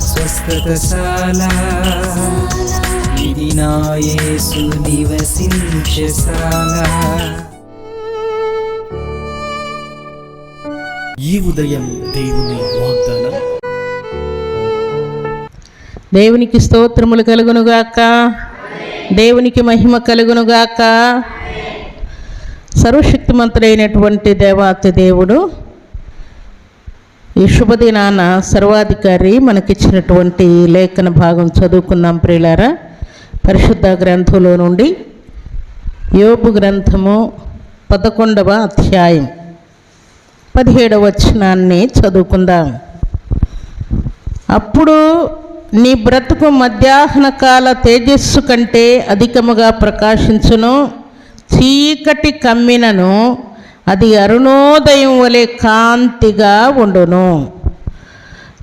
స్వస్థతశాల. ఇది నా యేసు నివసించశాల ఈ ఉదయం దేవుని వాగ్దానం. దేవునికి స్తోత్రములు కలుగునుగాక. దేవునికి మహిమ కలుగునుగాక. సర్వశక్తిమంతుడైనటువంటి దేవాతి దేవుడు ఈ శుభదినాన సర్వాధికారి మనకిచ్చినటువంటి లేఖన భాగం చదువుకున్నాం ప్రియులారా. పరిశుద్ధ గ్రంథంలో నుండి యోపు గ్రంథము పదకొండవ అధ్యాయం పదిహేడవ వచనాన్ని చదువుకుందాం. అప్పుడు నీ బ్రతుకు మధ్యాహ్న కాల తేజస్సు కంటే అధికముగా ప్రకాశించును చీకటి కమ్మినను అది అరుణోదయం వలె కాంతిగా ఉండును.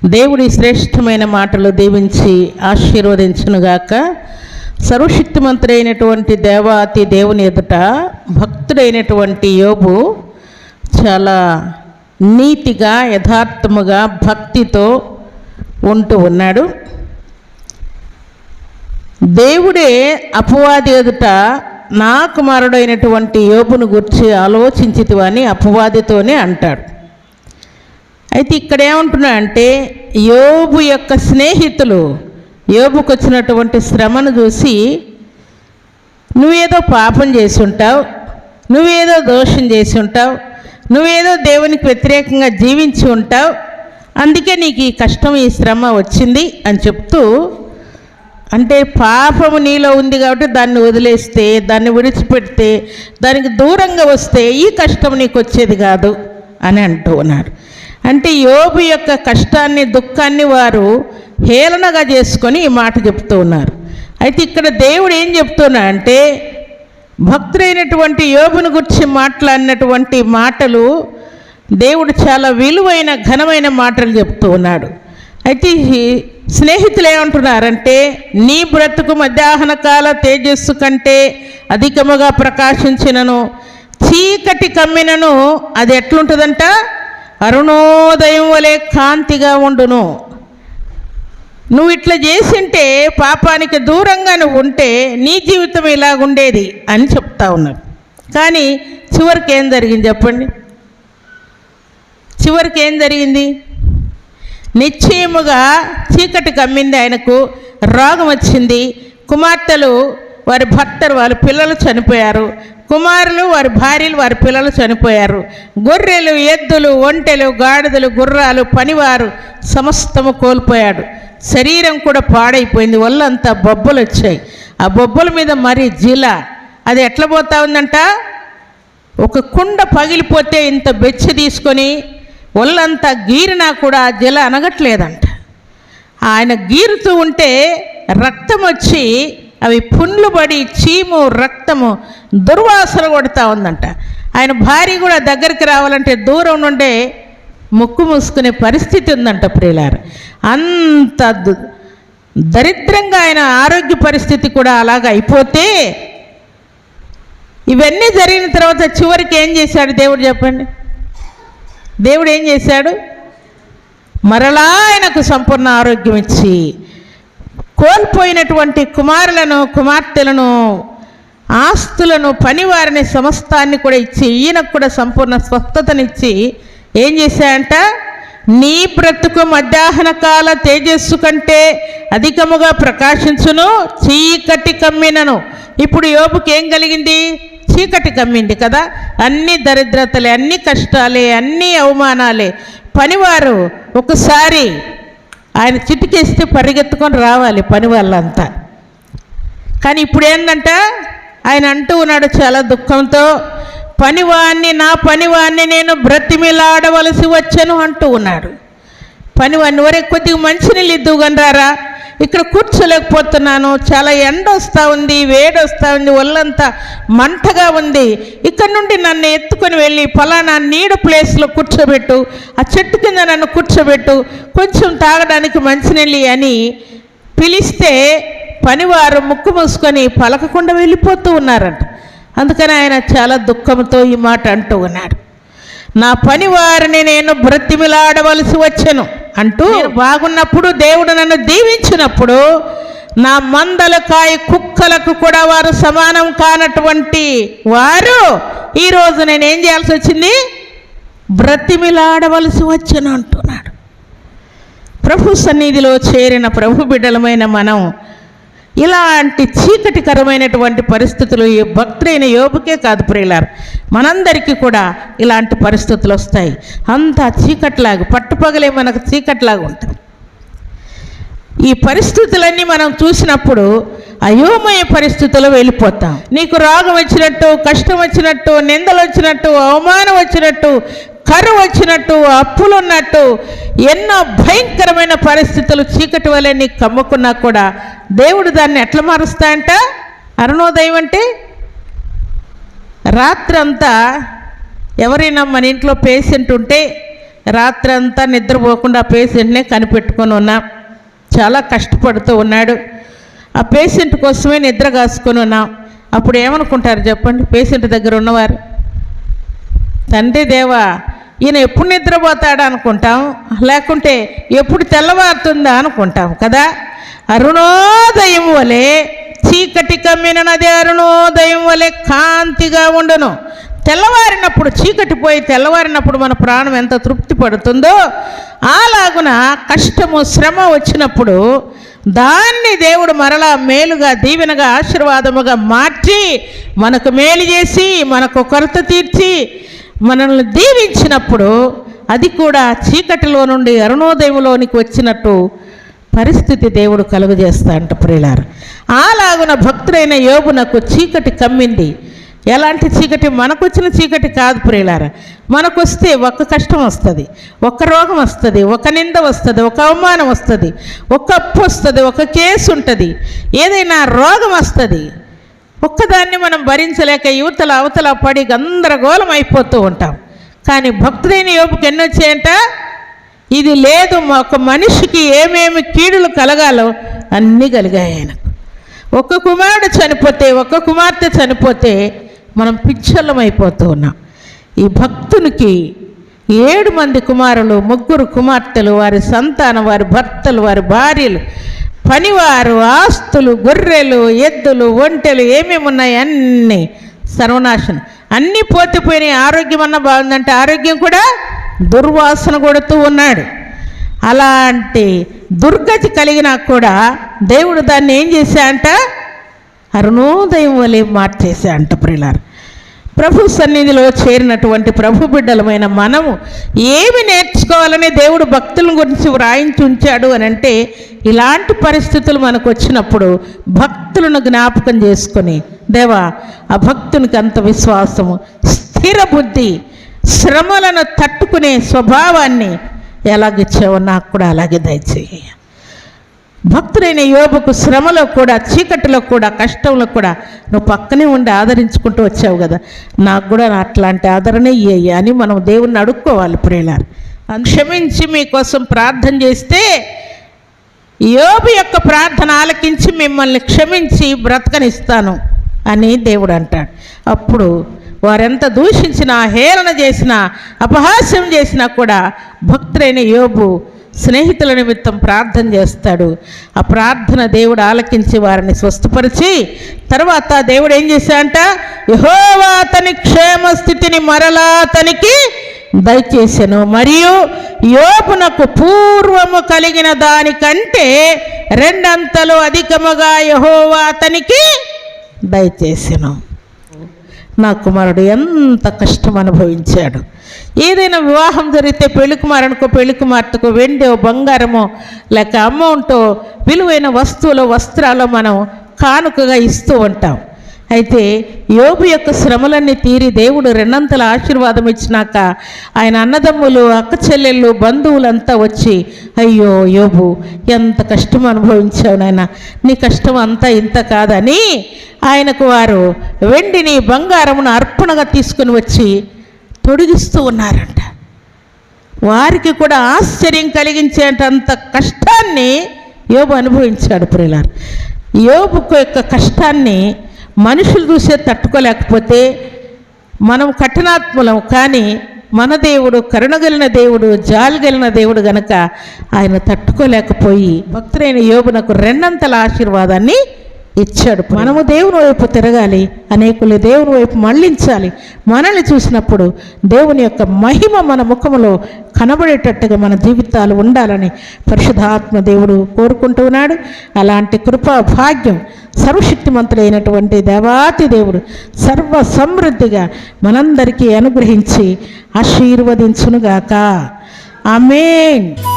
దేవుడి శ్రేష్టమైన మాటలు దీవించి ఆశీర్వదించునుగాక. సర్వశక్తిమంతుడైనటువంటి దేవాతి దేవుని ఎదుట భక్తుడైనటువంటి యోబు చాలా నీతిగా యథార్థముగా భక్తితో ఉంటూ ఉన్నాడు. దేవుడే అపవాది ఎదుట నా కుమారుడైనటువంటి యోబును గురించి అని అపవాదితోనే అంటాడు. అయితే ఇక్కడ ఏమంటున్నాడంటే యోబు యొక్క స్నేహితులు యోబుకు వచ్చినటువంటి శ్రమను చూసి నువ్వేదో పాపం చేసి ఉంటావు నువ్వేదో దోషం చేసి ఉంటావు నువ్వేదో దేవునికి వ్యతిరేకంగా జీవించి ఉంటావు అందుకే నీకు ఈ కష్టం ఈ శ్రమ వచ్చింది అని చెప్తూ అంటే పాపము నీలో ఉంది కాబట్టి దాన్ని వదిలేస్తే దాన్ని విడిచిపెడితే దానికి దూరంగా వస్తే ఈ కష్టం నీకు వచ్చేది కాదు అని అంటూ ఉన్నారు. అంటే యోబు యొక్క కష్టాన్ని దుఃఖాన్ని వారు హేళనగా చేసుకొని ఈ మాట చెప్తూ ఉన్నారు. అయితే ఇక్కడ దేవుడు ఏం చెప్తున్నా అంటే భక్తుడైనటువంటి యోబును గురించి మాట్లాడినటువంటి మాటలు దేవుడు చాలా విలువైన ఘనమైన మాటలు చెప్తూ ఉన్నాడు. అయితే స్నేహితులు ఏమంటున్నారంటే నీ బ్రతుకు మధ్యాహ్న కాల తేజస్సు కంటే అధికముగా ప్రకాశించినను చీకటి కమ్మినను అది ఎట్లుంటుందంట? అరుణోదయం వలె కాంతిగా ఉండును. నువ్వు ఇట్లా చేసింటే పాపానికి దూరంగా నువ్వు ఉంటే నీ జీవితం ఇలాగుండేది అని చెప్తా ఉన్నారు. కానీ చివరికి ఏం జరిగింది చెప్పండి? చివరికి ఏం జరిగింది? నిశ్చయముగా చీకటి కమ్మింది ఆయనకు రోగం వచ్చింది. కుమార్తెలు వారి భర్తలు వారి పిల్లలు చనిపోయారు. కుమారులు వారి భార్యలు వారి పిల్లలు చనిపోయారు. గొర్రెలు ఎద్దులు ఒంటెలు గాడిదలు గుర్రాలు పనివారు సమస్తము కోల్పోయాడు. శరీరం కూడా పాడైపోయింది. ఒళ్ళంతా బొబ్బలు వచ్చాయి. ఆ బొబ్బల మీద మరీ జిల. అది ఎట్లా పోతా ఉందంట? ఒక కుండ పగిలిపోతే ఇంత బెచ్చ తీసుకొని ఒళ్ళంతా గీరినా కూడా జల అనగట్లేదంట. ఆయన గీరుతూ ఉంటే రక్తం వచ్చి అవి పుండ్లు పడి చీము రక్తము దుర్వాసన కొడుతూ ఉందంట. ఆయన భార్య కూడా దగ్గరికి రావాలంటే దూరం నుండే ముక్కు మూసుకునే పరిస్థితి ఉందంట ప్రియులారు. అంత దు- దరిద్రంగా ఆయన ఆరోగ్య పరిస్థితి కూడా అలాగ అయిపోతే ఇవన్నీ జరిగిన తర్వాత చివరికి ఏం చేశాడు దేవుడు చెప్పండి? దేవుడు ఏం చేశాడు? మరలా ఆయనకు సంపూర్ణ ఆరోగ్యం ఇచ్చి కోల్పోయినటువంటి కుమారులను కుమార్తెలను ఆస్తులను పనివారిని సమస్తాన్ని కూడా ఇచ్చి ఈయనకు కూడా సంపూర్ణ స్వస్థతనిచ్చి ఏం చేశాడంట? నీ బ్రతుకు మధ్యాహ్న కాల తేజస్సు కంటే అధికముగా ప్రకాశించును చీకటి కమ్మినను. ఇప్పుడు యోపుకి ఏం కలిగింది? చీకటి కమ్మింది కదా. అన్ని దరిద్రతలే అన్ని కష్టాలే అన్ని అవమానాలే. పనివారు ఒకసారి ఆయన చిటికేస్తే పరిగెత్తుకొని రావాలి పని వాళ్ళంతా. కానీ ఇప్పుడు ఏంటంట ఆయన అంటూ ఉన్నాడు చాలా దుఃఖంతో పనివాణ్ణి నా పనివాణ్ణి నేను బ్రతిమిలాడవలసి వచ్చాను అంటూ ఉన్నాడు. పనివాణ్ణి వరే కొద్దిగా మంచినీళ్ళు ఇద్దువు రారా ఇక్కడ కూర్చోలేకపోతున్నాను చాలా ఎండ వస్తూ ఉంది వేడి వస్తూ ఉంది ఒళ్ళంతా మంటగా ఉంది. ఇక్కడ నుండి నన్ను ఎత్తుకొని వెళ్ళి ఫలానా నీడ ప్లేస్లో కూర్చోబెట్టు ఆ చెట్టు కింద నన్ను కూర్చోబెట్టు కొంచెం తాగడానికి మంచినీళ్ళు అని పిలిస్తే పనివారు ముక్కు మూసుకొని పలకకుండా వెళ్ళిపోతూ ఉన్నారంట. అందుకని ఆయన చాలా దుఃఖంతో ఈ మాట అంటూ ఉన్నాడు. నా పనివారిని నేను బ్రతిమిలాడవలసి వచ్చాను. అంటూ నేను బాగున్నప్పుడు దేవుడు నన్ను దీవించినప్పుడు నా మందల కాయ కుక్కలకు కూడా వారు సమానం కానటువంటి వారు ఈరోజు నేను ఏం చేయాల్సి వచ్చింది? బ్రతిమిలాడవలసి వచ్చను అంటున్నాడు. ప్రభు సన్నిధిలో చేరిన ప్రభు బిడ్డలమైన మనం ఇలాంటి చీకటికరమైనటువంటి పరిస్థితులు ఈ భక్తులైన యోబుకే కాదు ప్రియులారు. మనందరికీ కూడా ఇలాంటి పరిస్థితులు వస్తాయి. అంతా చీకట్లాగా పట్టుపగలే మనకు చీకట్లాగా ఉంటుంది. ఈ పరిస్థితులన్నీ మనం చూసినప్పుడు అయోమయ పరిస్థితుల్లో వెళ్ళిపోతాం. నీకు రోగం వచ్చినట్టు కష్టం వచ్చినట్టు నిందలు వచ్చినట్టు అవమానం వచ్చినట్టు కరువు వచ్చినట్టు అప్పులు ఉన్నట్టు ఎన్నో భయంకరమైన పరిస్థితులు చీకటి వలె నీకు కమ్ముకున్నా కూడా దేవుడు దాన్ని ఎట్లా మారుస్తాయంట అరుణోదయం అంటే రాత్రంతా ఎవరైనా మన ఇంట్లో పేషెంట్ ఉంటే రాత్రంతా నిద్రపోకుండా పేషెంట్నే కనిపెట్టుకొని ఉన్నాం. చాలా కష్టపడుతూ ఉన్నాడు. ఆ పేషెంట్ కోసమే నిద్ర కాసుకొని ఉన్నాం. అప్పుడు ఏమనుకుంటారు చెప్పండి? పేషెంట్ దగ్గర ఉన్నవారు. తండ్రి దేవా ఈయన ఎప్పుడు నిద్రపోతాడు అనుకుంటాం? లేకుంటే ఎప్పుడు తెల్లవారుతుందా అనుకుంటాం కదా? అరుణోదయం వలె చీకటి కమ్మిన నది అరుణోదయం వలె కాంతిగా ఉండను. తెల్లవారినప్పుడు చీకటి పోయి తెల్లవారినప్పుడు మన ప్రాణం ఎంత తృప్తి పడుతుందో అలాగున కష్టము శ్రమ వచ్చినప్పుడు దాన్ని దేవుడు మరలా మేలుగా దీవెనగా ఆశీర్వాదముగా మార్చి మనకు మేలు చేసి మనకు కొరత తీర్చి మనల్ని దీవించినప్పుడు అది కూడా చీకటిలో నుండి అరుణోదయంలోనికి వచ్చినట్టు పరిస్థితి దేవుడు కలుగజేస్తా అంట ప్రియులారు. అలాగున భక్తుడైన యోగునకు చీకటి కమ్మింది. ఎలాంటి చీకటి? మనకొచ్చిన చీకటి కాదు ప్రియులారా. మనకొస్తే ఒక కష్టం వస్తుంది ఒక రోగం వస్తుంది ఒక నింద వస్తుంది ఒక అవమానం వస్తుంది ఒక అప్పు వస్తుంది ఒక కేసు ఉంటుంది. ఏదైనా రోగం వస్తుంది ఒక్కదాన్ని మనం భరించలేక యువతల అవతల పడి గందరగోళం అయిపోతూ ఉంటాం. కానీ భక్తుడైన యోపుకి ఎన్ని వచ్చాయంట ఇది లేదు ఒక మనిషికి ఏమేమి కీడులు కలగాలో అన్నీ కలిగాయి ఆయనకు. ఒక కుమారుడు చనిపోతే ఒక కుమార్తె చనిపోతే మనం పిచ్చలం అయిపోతూ ఉన్నాం. ఈ భక్తునికి ఏడు మంది కుమారులు ముగ్గురు కుమార్తెలు వారి సంతానం వారి భర్తలు వారి భార్యలు పనివారు ఆస్తులు గొర్రెలు ఎద్దులు ఒంటెలు ఏమేమి ఉన్నాయి? అన్నీ సర్వనాశనం. అన్నీ పోతిపోయినాయి. ఆరోగ్యం అన్న బాగుందంటే ఆరోగ్యం కూడా దుర్వాసన కొడుతూ ఉన్నాడు. అలాంటి దుర్గతి కలిగినా కూడా దేవుడు దాన్ని ఏం చేశా అంట అరుణోదయం వలె మార్చేసా అంట ప్రిలారు ప్రభు సన్నిధిలో చేరినటువంటి ప్రభు బిడ్డలమైన మనము ఏమి నేర్చుకోవాలని దేవుడు భక్తుల గురించి వ్రాయించి ఉంచాడు అని అంటే ఇలాంటి పరిస్థితులు మనకు వచ్చినప్పుడు భక్తులను జ్ఞాపకం చేసుకొని దేవా ఆ భక్తునికి అంత విశ్వాసము స్థిర బుద్ధి శ్రమలను తట్టుకునే స్వభావాన్ని ఎలాగిచ్చావో నాకు కూడా అలాగే దయచేయ. భక్తుడైన యోబుకు శ్రమలో కూడా చీకటిలో కూడా కష్టంలో కూడా నువ్వు పక్కనే ఉండి ఆదరించుకుంటూ వచ్చావు కదా. నాకు కూడా అట్లాంటి ఆదరణ ఇయ్యి అని మనం దేవుణ్ణి అడుక్కోవాలి ప్రేలారు క్షమించి మీకోసం ప్రార్థన చేస్తే యోబు యొక్క ప్రార్థన ఆలకించి మిమ్మల్ని క్షమించి బ్రతకనిస్తాను అని దేవుడు అంటాడు. అప్పుడు వారెంత దూషించినా హేళన చేసినా అపహాస్యం చేసినా కూడా భక్తుడైన యోబు స్నేహితుల నిమిత్తం ప్రార్థన చేస్తాడు. ఆ ప్రార్థన దేవుడు ఆలకించి వారిని స్వస్థపరిచి తర్వాత దేవుడు ఏం చేశాడంట? యహోవా అతని క్షేమ స్థితిని మరలా అతనికి దయచేసాను మరియు యోపునకు పూర్వము కలిగిన దానికంటే రెండంతలు అధికముగా యహోవా అతనికి దయచేసాను నా కుమారుడు ఎంత కష్టం అనుభవించాడు. ఏదైనా వివాహం జరిగితే పెళ్ళి కుమారునికో పెళ్ళి కుమార్తెకో వెండో బంగారమో లేక అమౌంటో విలువైన వస్తువులో వస్త్రాలు మనం కానుకగా ఇస్తూ ఉంటాం. అయితే యోబు యొక్క శ్రమలన్నీ తీరి దేవుడు రెండంతల ఆశీర్వాదం ఇచ్చినాక ఆయన అన్నదమ్ములు అక్క చెల్లెళ్ళు బంధువులంతా వచ్చి అయ్యో యోబు ఎంత కష్టం అనుభవించావు నాయన. నీ కష్టం అంతా ఇంత కాదని ఆయనకు వారు వెండిని బంగారమును అర్పణగా తీసుకుని వచ్చి తొడిగిస్తూ ఉన్నారంట. వారికి కూడా ఆశ్చర్యం కలిగించేటంత కష్టాన్ని యోబు అనుభవించాడు ప్రిలార్ యోబుకు యొక్క కష్టాన్ని మనుషులు చూసే తట్టుకోలేకపోతే మనం కఠినాత్ములం కానీ మన దేవుడు కరుణగలిన దేవుడు జాలిగలిన దేవుడు గనక ఆయన తట్టుకోలేకపోయి భక్తులైన యోగునకు రెండంతల ఆశీర్వాదాన్ని ఇచ్చాడు మనము దేవుని వైపు తిరగాలి అనేకులు దేవుని వైపు మళ్ళించాలి. మనల్ని చూసినప్పుడు దేవుని యొక్క మహిమ మన ముఖములో కనబడేటట్టుగా మన జీవితాలు ఉండాలని పరిశుధాత్మ దేవుడు కోరుకుంటున్నాడు అలాంటి కృపా భాగ్యం సర్వశక్తిమంతుడైనటువంటి దేవాతి దేవుడు సర్వ సమృద్ధిగా మనందరికీ అనుగ్రహించి ఆశీర్వదించునుగాక. ఆమెన్.